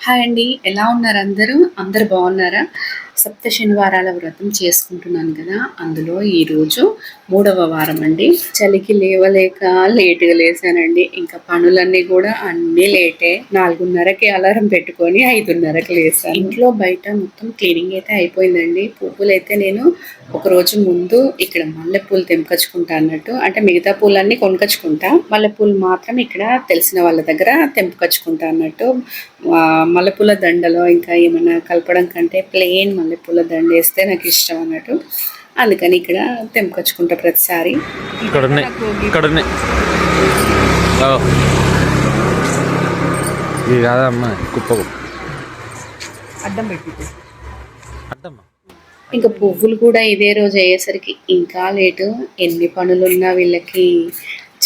Hi అండి ఎలా ఉన్నారు అందరూ? అందరు బాగున్నారా? సప్త శనివారాల వ్రతం చేసుకుంటున్నాను కదా. అందులో ఈరోజు మూడవ వారం అండి చలికి లేవలేక లేటుగా లేసానండి ఇంకా పనులన్నీ కూడా అన్నీ లేటే. నాలుగున్నరకి అలారం పెట్టుకొని ఐదున్నరకి లేసాను. ఇంట్లో బయట మొత్తం క్లీనింగ్ అయితే అయిపోయిందండి. పువ్వులు అయితే నేను ఒక రోజు ముందు ఇక్కడ మల్లెపూలు తెంపకచ్చుకుంటా అన్నట్టు. అంటే మిగతా పూలన్నీ కొనుకొచ్చుకుంటా. మల్లెపూలు మాత్రం ఇక్కడ తెలిసిన వాళ్ళ దగ్గర తెంపకచ్చుకుంటా అన్నట్టు. మల్లెపూల దండలో ఇంకా ఏమైనా కలపడం కంటే ప్లెయిన్ మల్లెపూల దండ వేస్తే నాకు ఇష్టం అన్నట్టు. అందుకని ఇక్కడ తెంపకొచ్చుకుంటా ప్రతిసారి. ఇది కాదమ్మా కుప్ప అడ్డం పెట్టి ఇంకా పువ్వులు కూడా ఇదే రోజు అయ్యేసరికి ఇంకా లేటు. ఎన్ని పనులున్నా వీళ్ళకి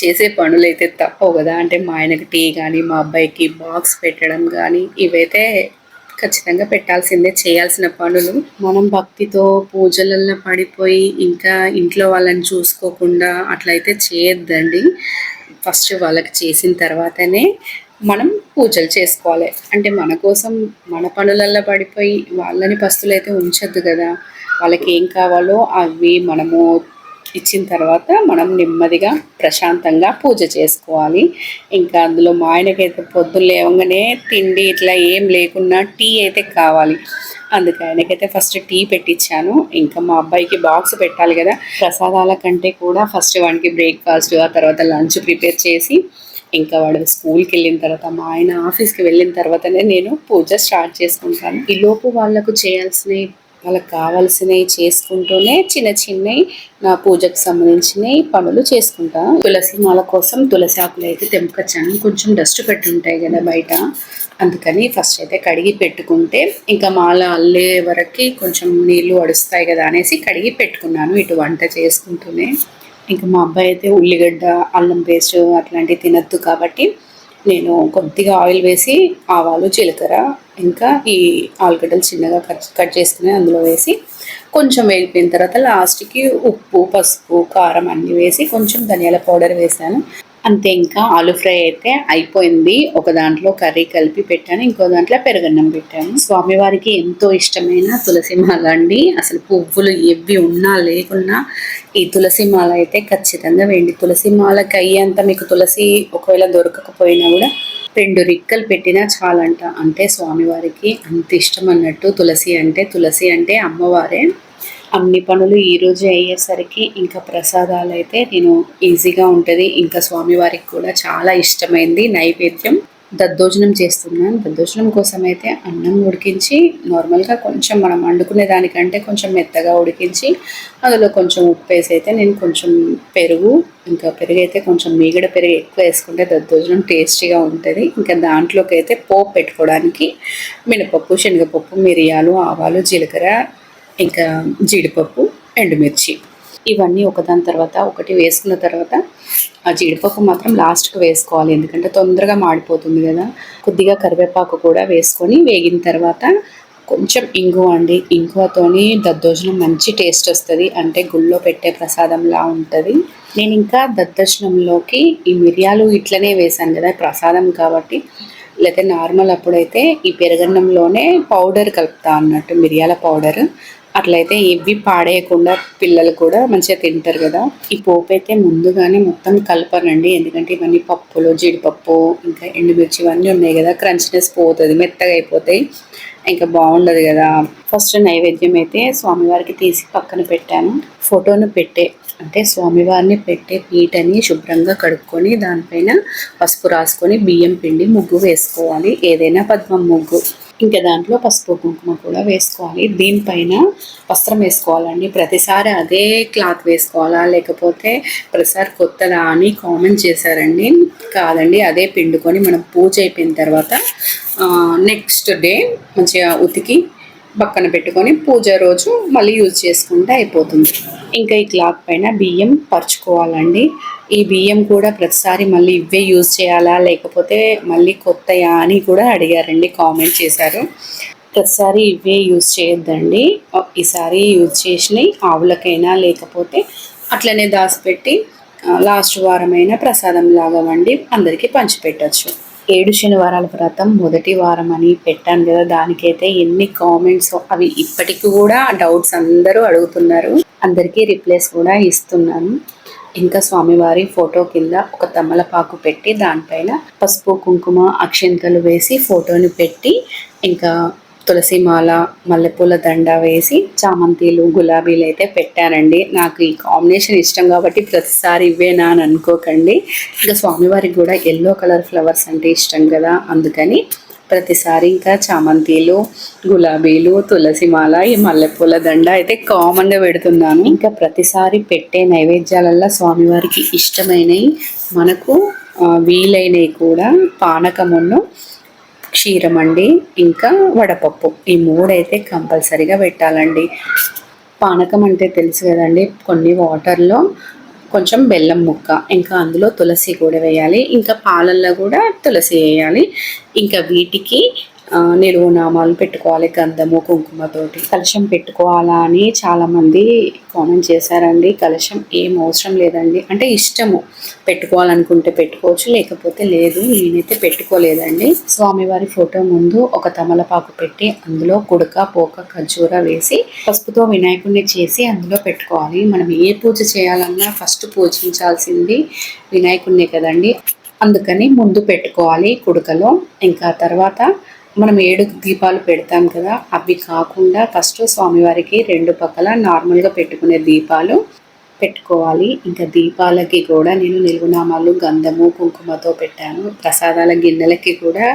చేసే పనులు అయితే తప్పవు కదా. అంటే మా ఆయనకి టీ కానీ మా అబ్బాయికి బాక్స్ పెట్టడం కానీ ఇవైతే ఖచ్చితంగా పెట్టాల్సిందే చేయాల్సిన పనులు. మనం భక్తితో పూజలలో పడిపోయి ఇంకా ఇంట్లో వాళ్ళని చూసుకోకుండా అట్లయితే చేయొద్దండి. ఫస్ట్ వాళ్ళకి చేసిన తర్వాతనే మనం పూజలు చేసుకోవాలి. అంటే మన కోసం మన పనులల్లో పడిపోయి వాళ్ళని పస్తులైతే ఉంచొద్దు కదా. వాళ్ళకి ఏం కావాలో అవి మనము ఇచ్చిన తర్వాత మనం నెమ్మదిగా ప్రశాంతంగా పూజ చేసుకోవాలి. ఇంకా అందులో మా ఆయనకైతే పొద్దున్న లేవగానే తిండి ఇట్లా ఏం లేకున్నా టీ అయితే కావాలి. అందుకే ఆయనకైతే ఫస్ట్ టీ పెట్టించాను ఇంకా మా అబ్బాయికి బాక్స్ పెట్టాలి కదా. ప్రసాదాల కంటే కూడా ఫస్ట్ వాడికి బ్రేక్ఫాస్ట్ ఆ తర్వాత లంచ్ ప్రిపేర్ చేసి ఇంకా వాడు స్కూల్కి వెళ్ళిన తర్వాత మా ఆయన ఆఫీస్కి వెళ్ళిన తర్వాతనే నేను పూజ స్టార్ట్ చేసుకుంటాను. ఈ లోపు వాళ్ళకు చేయాల్సినవి వాళ్ళకి కావాల్సినవి చేసుకుంటూనే చిన్న చిన్నవి నా పూజకు సంబంధించినవి పనులు చేసుకుంటాను తులసి మాల కోసం తులసి ఆకులు అయితే తెంపుకొచ్చాను. కొంచెం డస్ట్ పెట్టి ఉంటాయి కదా బయట. అందుకని ఫస్ట్ అయితే కడిగి పెట్టుకుంటే ఇంకా మాల అల్లే వరకు కొంచెం నీళ్ళు అడుస్తాయి కదా అనేసి కడిగి పెట్టుకున్నాను ఇటు వంట చేసుకుంటూనే. ఇంకా మా అబ్బాయి అయితే ఉల్లిగడ్డ అల్లం పేస్ట్ అట్లాంటివి తినద్దు కాబట్టి నేను కొద్దిగా ఆయిల్ వేసి ఆవాలు జీలకర్ర ఇంకా ఈ ఆలుగడ్డలు చిన్నగా కట్ కట్ చేసుకుని అందులో వేసి కొంచెం వేగిపోయిన తర్వాత లాస్ట్కి ఉప్పు పసుపు కారం అన్నీ వేసి కొంచెం ధనియాల పౌడర్ వేసాను. అంతే ఇంకా ఆలు ఫ్రై అయితే అయిపోయింది. ఒక దాంట్లో కర్రీ కలిపి పెట్టాను ఇంకో దాంట్లో పెరుగన్నం పెట్టాను. స్వామివారికి ఎంతో ఇష్టమైన తులసి మాల అండి. అసలు పువ్వులు ఎవి ఉన్నా లేకున్నా ఈ తులసి మాల అయితే ఖచ్చితంగా వేయండి. తులసి మాలకి అయ్యేంత మీకు తులసి ఒకవేళ దొరకకపోయినా కూడా రెండు రిక్కలు పెట్టినా చాలంట. అంటే స్వామివారికి అంత ఇష్టం అన్నట్టు తులసి అంటే తులసి అంటే అమ్మవారే. అన్ని పనులు ఈ రోజే అయ్యేసరికి ఇంకా ప్రసాదాలు అయితే నేను ఈజీగా ఉంటుంది. ఇంకా స్వామివారికి కూడా చాలా ఇష్టమైంది నైవేద్యం. దద్దోజనం చేస్తున్నాను. దద్దోజనం కోసం అయితే అన్నం ఉడికించి నార్మల్గా కొంచెం మనం వండుకునే దానికంటే కొంచెం మెత్తగా ఉడికించి అందులో కొంచెం ఉప్పు వేసి అయితే నేను కొంచెం పెరుగు ఇంకా పెరుగు అయితే కొంచెం మీగడ పెరుగు ఎక్కువ వేసుకుంటే దద్దోజనం టేస్టీగా ఉంటుంది. ఇంకా దాంట్లోకి అయితే పోపు పెట్టుకోవడానికి మినపప్పు శనగపప్పు మిరియాలు ఆవాలు జీలకర్ర ఇంకా జీడిపప్పు ఎండుమిర్చి ఇవన్నీ ఒకదాని తర్వాత ఒకటి వేసుకున్న తర్వాత ఆ జీడిపప్పు మాత్రం లాస్ట్కి వేసుకోవాలి. ఎందుకంటే తొందరగా మాడిపోతుంది కదా. కొద్దిగా కరివేపాకు కూడా వేసుకొని వేగిన తర్వాత కొంచెం ఇంగువ అండి. ఇంగువతోని దద్దోజనం మంచి టేస్ట్ వస్తుంది. అంటే గుళ్ళో పెట్టే ప్రసాదంలా ఉంటుంది. నేను ఇంకా దద్దోజనంలోకి ఈ మిరియాలు ఇట్లనే వేసాను కదా ప్రసాదం కాబట్టి. లేకపోతే నార్మల్ అప్పుడైతే ఈ పెరగన్నంలోనే పౌడర్ కలుపుతా అన్నట్టు మిరియాల పౌడర్. అట్లయితే ఇవి పాడేయకుండా పిల్లలు కూడా మంచిగా తింటారు కదా. ఈ పోపు అయితే ముందుగానే మొత్తం కలపనండి ఎందుకంటే ఇవన్నీ పప్పులు జీడిపప్పు ఇంకా ఎండుమిర్చి ఇవన్నీ ఉన్నాయి కదా. క్రంచ్నెస్ పోతుంది మెత్తగా అయిపోతాయి. ఇంకా బాగుండదు కదా. ఫస్ట్ నైవేద్యం అయితే స్వామివారికి తీసి పక్కన పెట్టాను. ఫోటోను పెట్టే అంటే స్వామివారిని పెట్టే పీటని శుభ్రంగా కడుక్కొని దానిపైన పసుపు రాసుకొని బియ్యం పిండి ముగ్గు వేసుకోవాలి. ఏదైనా పద్మం ముగ్గు. ఇంకా దాంట్లో పసుపు కుంకుమ కూడా వేసుకోవాలి. దీనిపైన వస్త్రం వేసుకోవాలండి. ప్రతిసారి అదే క్లాత్ వేసుకోవాలా? లేకపోతే ప్రతిసారి కొత్తదా అని కామెంట్ చేశారండి. కాదండి అదే పిండుకొని మనం పూజ అయిపోయిన తర్వాత నెక్స్ట్ డే మంచిగా ఉతికి పక్కన పెట్టుకొని పూజ రోజు మళ్ళీ యూజ్ చేసుకుంటే అయిపోతుంది. ఇంకా ఈ క్లాత్ పైన బియ్యం పరుచుకోవాలండి. ఈ బియ్యం కూడా ప్రతిసారి మళ్ళీ ఇవే యూజ్ చేయాలా లేకపోతే మళ్ళీ కొత్తయా అని కూడా అడిగారండి కామెంట్ చేశారు. ప్రతిసారి ఇవే యూజ్ చేయొద్దండి. ఈసారి యూజ్ చేసినవి ఆవులకైనా లేకపోతే అట్లనే దాచిపెట్టి లాస్ట్ వారమైన ప్రసాదం లాగా వండి అందరికీ పంచిపెట్టచ్చు. ఏడు శనివారాల వ్రతం మొదటి వారం అని పెట్టాను కదా దానికైతే ఎన్ని కామెంట్స్ అవి ఇప్పటికి కూడా డౌట్స్ అందరూ అడుగుతున్నారు. అందరికీ రిప్లైస్ కూడా ఇస్తున్నాను. ఇంకా స్వామివారి ఫోటో కింద ఒక తమలపాకు పెట్టి దానిపైన పసుపు కుంకుమ అక్షంతలు వేసి ఫోటోని పెట్టి ఇంకా తులసి మాల మల్లెపూల దండ వేసి చామంతిలు గులాబీలు అయితే పెట్టానండి. నాకు ఈ కాంబినేషన్ ఇష్టం కాబట్టి ప్రతిసారి ఇవేనా అని అనుకోకండి. ఇంకా స్వామివారికి కూడా ఎల్లో కలర్ ఫ్లవర్స్ అంటే ఇష్టం కదా అందుకని ప్రతిసారి ఇంకా చామంతిలు గులాబీలు తులసి మాల ఈ మల్లెపూల దండ అయితే కామన్గా పెడుతున్నాను. ఇంకా ప్రతిసారి పెట్టే నైవేద్యాలల్లో స్వామివారికి ఇష్టమైనవి మనకు వీలైనవి కూడా పానకమును క్షీరం అండి ఇంకా వడపప్పు. ఈ మూడైతే కంపల్సరీగా పెట్టాలండి. పానకం అంటే తెలుసు కదండి కొన్ని వాటర్లో కొంచెం బెల్లం ముక్క ఇంకా అందులో తులసి కూడా వేయాలి. ఇంకా పాలల్లో కూడా తులసి వేయాలి. ఇంకా వీటికి ఆ, నిలువు నామాలు పెట్టుకోవాలి గంధము కుంకుమతోటి. కలశం పెట్టుకోవాలా అని చాలామంది కామెంట్ చేశారండి. కలశం ఏం అవసరం లేదండి. అంటే ఇష్టము. పెట్టుకోవాలనుకుంటే పెట్టుకోవచ్చు లేకపోతే లేదు. నేనైతే పెట్టుకోలేదండి. స్వామివారి ఫోటో ముందు ఒక తమలపాకు పెట్టి అందులో కుడక పోక ఖర్జూర వేసి పసుపుతో వినాయకుడిని చేసి అందులో పెట్టుకోవాలి. మనం ఏ పూజ చేయాలన్నా ఫస్ట్ పూజించాల్సింది వినాయకుడినే కదండి. అందుకని ముందు పెట్టుకోవాలి కుడకలో. ఇంకా తర్వాత మనం ఏడు దీపాలు పెడతాం కదా అవి కాకుండా ఫస్ట్ స్వామివారికి రెండు పక్కల నార్మల్గా పెట్టుకునే దీపాలు పెట్టుకోవాలి. ఇంకా దీపాలకి కూడా నేను నిలువునామాలు గంధము కుంకుమతో పెట్టాను. ప్రసాదాల గిన్నెలకి కూడా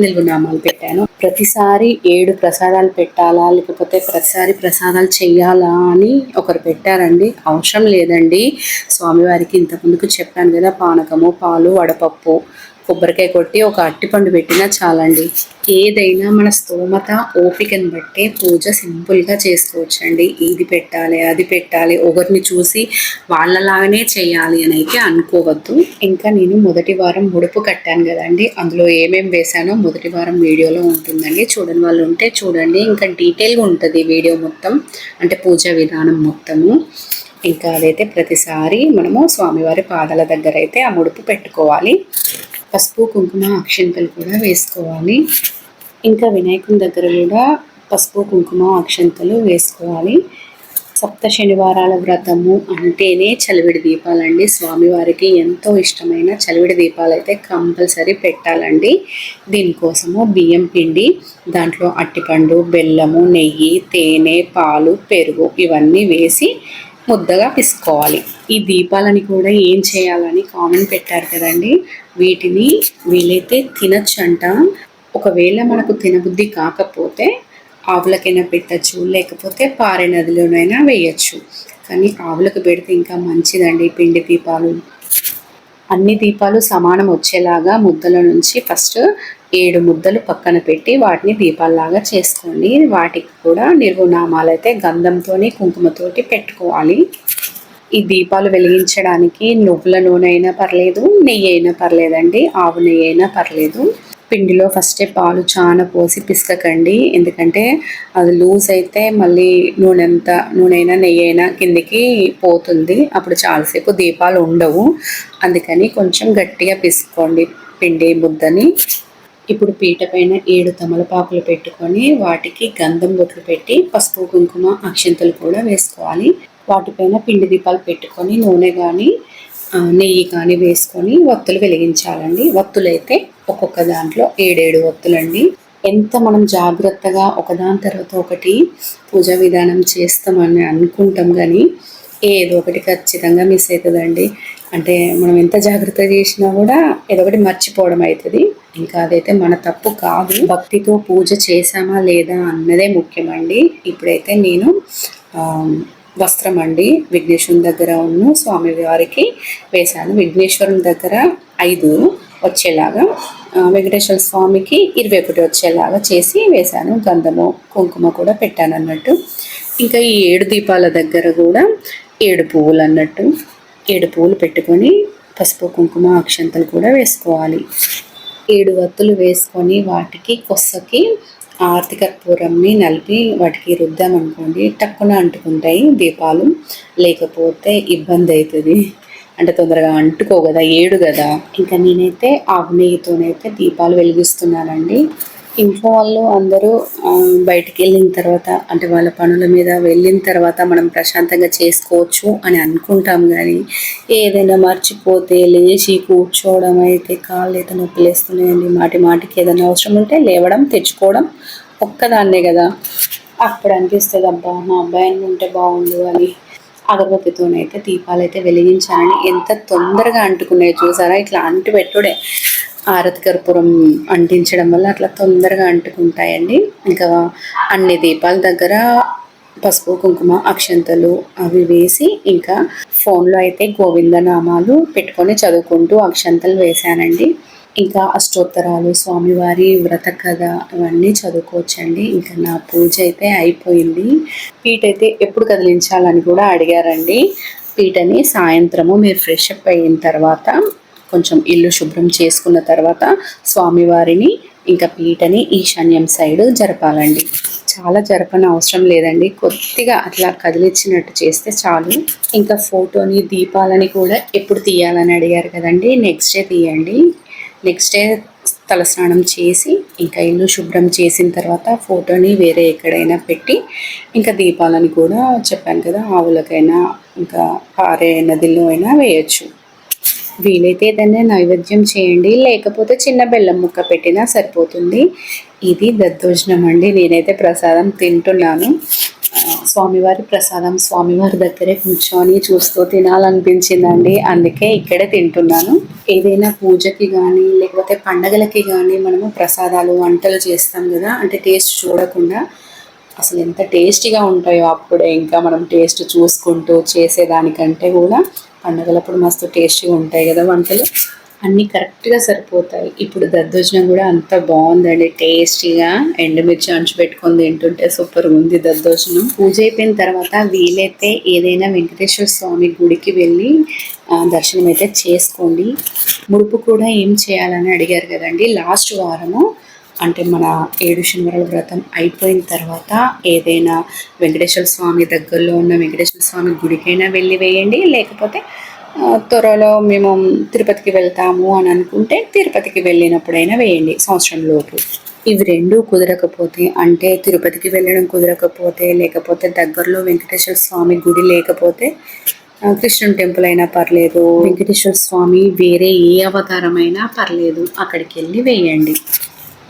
నిలువునామాలు పెట్టాను. ప్రతిసారి ఏడు ప్రసాదాలు పెట్టాలా లేకపోతే ప్రతిసారి ప్రసాదాలు చేయాలా అని ఒకరు పెట్టారండి. అవసరం లేదండి. స్వామివారికి ఇంతకుముందుకు చెప్పాను కదా పానకము పాలు వడపప్పు కొబ్బరికాయ కొట్టి ఒక అట్టిపండు పెట్టినా చాలండి. ఏదైనా మన స్తోమత ఓపికను బట్టే పూజ సింపుల్గా చేసుకోవచ్చండి. ఇది పెట్టాలి అది పెట్టాలి ఒకరిని చూసి వాళ్ళలాగానే చేయాలి అని అయితే అనుకోవద్దు. ఇంకా నేను మొదటి వారం ముడుపు కట్టాను కదండి. అందులో ఏమేం వేశానో మొదటి వారం వీడియోలో ఉంటుందండి. చూడని వాళ్ళు ఉంటే చూడండి. ఇంకా డీటెయిల్గా ఉంటుంది వీడియో మొత్తం అంటే పూజా విధానం మొత్తము. ఇంకా అదైతే ప్రతిసారి మనము స్వామివారి పాదాల దగ్గర అయితే ఆ ముడుపు పెట్టుకోవాలి. పసుపు కుంకుమ అక్షంతలు కూడా వేసుకోవాలి. ఇంకా వినాయకుని దగ్గర కూడా పసుపు కుంకుమ అక్షంతలు వేసుకోవాలి. సప్త శనివారాల వ్రతము అంటేనే చలివిడి దీపాలండి. స్వామివారికి ఎంతో ఇష్టమైన చలివిడి దీపాలు అయితే కంపల్సరీ పెట్టాలండి. దీనికోసము బియ్యం పిండి దాంట్లో అట్టిపండు బెల్లము నెయ్యి తేనె పాలు పెరుగు ఇవన్నీ వేసి ముద్దగా పిసుకోవాలి. ఈ దీపాలని కూడా ఏం చేయాలని కామెంట్ పెట్టారు కదండి. వీటిని వీలైతే తినచ్చంట. ఒకవేళ మనకు తినబుద్ధి కాకపోతే ఆవులకైనా పెట్టచ్చు లేకపోతే పారే నదిలోనైనా వేయచ్చు. కానీ ఆవులకు పెడితే ఇంకా మంచిదండి పిండి దీపాలు. అన్ని దీపాలు సమానం వచ్చేలాగా ముద్దల నుంచి ఫస్ట్ ఏడు ముద్దలు పక్కన పెట్టి వాటిని దీపాల్లాగా చేసుకోండి. వాటికి కూడా నిర్గుణామాలు అయితే గంధంతోని కుంకుమతోటి పెట్టుకోవాలి. ఈ దీపాలు వెలిగించడానికి నువ్వుల నూనె అయినా పర్లేదు నెయ్యి అయినా పర్లేదండి ఆవు నెయ్యి అయినా పర్లేదు. పిండిలో ఫస్టే పాలు చాలా పోసి పిసకకండి. ఎందుకంటే అది లూజ్ అయితే మళ్ళీ నూనె అంతా నూనె అయినా నెయ్యి అయినా కిందికి పోతుంది. అప్పుడు చాలాసేపు దీపాలు ఉండవు. అందుకని కొంచెం గట్టిగా పిసుకోండి పిండి ముద్దని. ఇప్పుడు పీట పైన ఏడు తమలపాకులు పెట్టుకొని వాటికి గంధం బొట్లు పెట్టి పసుపు కుంకుమ అక్షింతలు కూడా వేసుకోవాలి. వాటిపైన పిండి దీపాలు పెట్టుకొని నూనె కానీ నెయ్యి కానీ వేసుకొని వత్తులు వెలిగించాలండి. వత్తులైతే ఒక్కొక్క దాంట్లో ఏడేడు వత్తులండి. ఎంత మనం జాగ్రత్తగా ఒకదాని తర్వాత ఒకటి పూజా విధానం చేస్తామని అనుకుంటాం కానీ ఏదో ఒకటి ఖచ్చితంగా మిస్ అవుతుందండి అంటే మనం ఎంత జాగ్రత్త చేసినా కూడా ఏదో ఒకటి మర్చిపోవడం అవుతుంది. ఇంకా అదైతే మన తప్పు కాదు. భక్తితో పూజ చేశామా లేదా అన్నదే ముఖ్యమండి. ఇప్పుడైతే నేను వస్త్రం అండి. విఘ్నేశ్వరుని దగ్గర ఉన్న స్వామి వారికి వేశాను. విఘ్నేశ్వరుని దగ్గర ఐదు వచ్చేలాగా వెంకటేశ్వర స్వామికి ఇరవై ఒకటి వచ్చేలాగా చేసి వేశాను. గంధము కుంకుమ కూడా పెట్టాను అన్నట్టు ఇంకా ఈ ఏడు దీపాల దగ్గర కూడా ఏడు పువ్వులు అన్నట్టు. ఏడు పూలు పెట్టుకొని పసుపు కుంకుమ అక్షంతలు కూడా వేసుకోవాలి. ఏడు వత్తులు వేసుకొని వాటికి కొస్సకి ఆర్తి కర్పూరంని నలిపి వాటికి రుద్దామనుకోండి టక్కున అంటుకుంటాయి దీపాలు. లేకపోతే ఇబ్బంది అవుతుంది అంటే తొందరగా అంటుకో కదా ఏడు కదా. ఇంకా నేనైతే ఆవు నెయ్యితోనైతే దీపాలు వెలిగిస్తున్నానండి. ఇంట్లో వాళ్ళు అందరూ బయటికి వెళ్ళిన తర్వాత అంటే వాళ్ళ పనుల మీద వెళ్ళిన తర్వాత మనం ప్రశాంతంగా చేసుకోవచ్చు అని అనుకుంటాం కానీ ఏదైనా మర్చిపోతే లేచి కూర్చోవడం అయితే కాళ్ళు అయితే నొప్పిలేస్తున్నాయండి మాటి మాటికి ఏదైనా అవసరం ఉంటే లేవడం తెచ్చుకోవడం ఒక్కదాన్నే కదా. అప్పుడు అనిపిస్తుంది అబ్బా మా అబ్బాయి ఉంటే బాగుండు అని. అగరబత్తితోనైతే దీపాలు అయితే వెలిగించాలని ఎంత తొందరగా అంటుకున్నాయి చూసారా? ఇట్లా అంటు పెట్టుడే ఆరతి కర్పూరం అంటించడం వల్ల అట్లా తొందరగా అంటుకుంటాయండి. ఇంకా అన్ని దీపాల దగ్గర పసుపు కుంకుమ అక్షంతలు అవి వేసి ఇంకా ఫోన్లో అయితే గోవింద నామాలు పెట్టుకొని చదువుకుంటూ అక్షంతలు వేశానండి. ఇంకా అష్టోత్తరాలు స్వామివారి వ్రత కథ ఇవన్నీ చదువుకోవచ్చండి. ఇంకా నా పూజ అయితే అయిపోయింది. పీట అయితే ఎప్పుడు కదిలించాలని కూడా అడిగారండి. పీటని సాయంత్రము మీరు ఫ్రెష్ అప్ అయిన తర్వాత కొంచెం ఇల్లు శుభ్రం చేసుకున్న తర్వాత స్వామివారిని ఇంకా పీటని ఈశాన్యం సైడ్ జరపాలండి. చాలా జరపని అవసరం లేదండి. కొద్దిగా అట్లా కదిలిచ్చినట్టు చేస్తే చాలు. ఇంకా ఫోటోని దీపాలని కూడా ఎప్పుడు తీయాలని అడిగారు కదండి. నెక్స్ట్ డే తీయండి. నెక్స్ట్ డే తలస్నానం చేసి ఇంకా ఇల్లు శుభ్రం చేసిన తర్వాత ఫోటోని వేరే ఎక్కడైనా పెట్టి ఇంకా దీపాలని కూడా చెప్పాను కదా ఆవులకైనా ఇంకా పారే నదిలో అయినా వేయచ్చు. వీలైతే ఏదైనా నైవేద్యం చేయండి లేకపోతే చిన్న బెల్లం ముక్క పెట్టినా సరిపోతుంది. ఇది దద్దోజనం అండి. నేనైతే ప్రసాదం తింటున్నాను. స్వామివారి ప్రసాదం స్వామివారి దగ్గరే కూర్చొని చూస్తూ తినాలనిపించిందండి. అందుకే ఇక్కడే తింటున్నాను. ఏదైనా పూజకి కానీ లేకపోతే పండగలకి కానీ మనము ప్రసాదాలు వంటలు చేస్తాం కదా అంటే టేస్ట్ చూడకుండా అసలు ఎంత టేస్టీగా ఉంటాయో అప్పుడే ఇంకా మనం టేస్ట్ చూసుకుంటూ చేసేదానికంటే కూడా పండగలప్పుడు మస్తు టేస్టీగా ఉంటాయి కదా వంటలు. అన్నీ కరెక్ట్గా సరిపోతాయి. ఇప్పుడు దద్దోజనం కూడా అంత బాగుందండి టేస్టీగా. ఎండుమిర్చి అంచు పెట్టుకొని తింటుంటే సూపర్ ఉంది దద్దోజనం. పూజ అయిపోయిన తర్వాత వీలైతే ఏదైనా వెంకటేశ్వర స్వామి గుడికి వెళ్ళి దర్శనం అయితే చేసుకోండి. ముడుపు కూడా ఏం చేయాలని అడిగారు కదండి. లాస్ట్ వారము అంటే మన ఏడు శనివారాల వ్రతం అయిపోయిన తర్వాత ఏదైనా వెంకటేశ్వర స్వామి దగ్గరలో ఉన్న వెంకటేశ్వర స్వామి గుడికైనా వెళ్ళి వేయండి. లేకపోతే త్వరలో మేము తిరుపతికి వెళ్తాము అని అనుకుంటే తిరుపతికి వెళ్ళినప్పుడైనా వేయండి సంవత్సరం లోపు. ఇవి రెండు కుదరకపోతే అంటే తిరుపతికి వెళ్ళడం కుదరకపోతే లేకపోతే దగ్గరలో వెంకటేశ్వర స్వామి గుడి లేకపోతే కృష్ణుడు కృష్ణుని టెంపుల్ అయినా పర్లేదు వెంకటేశ్వర స్వామి వేరే ఏ అవతారమైనా పర్లేదు అక్కడికి వెళ్ళి వేయండి.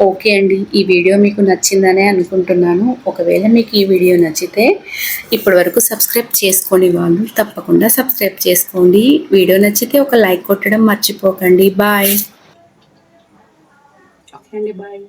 ఓకే అండి ఈ వీడియో మీకు నచ్చిందనే అనుకుంటున్నాను. ఒకవేళ మీకు ఈ వీడియో నచ్చితే ఇప్పటి వరకు సబ్స్క్రైబ్ చేసుకోండి వాళ్ళు తప్పకుండా సబ్స్క్రైబ్ చేసుకోండి. వీడియో నచ్చితే ఒక లైక్ కొట్టడం మర్చిపోకండి. బాయ్. ఓకే అండి బాయ్.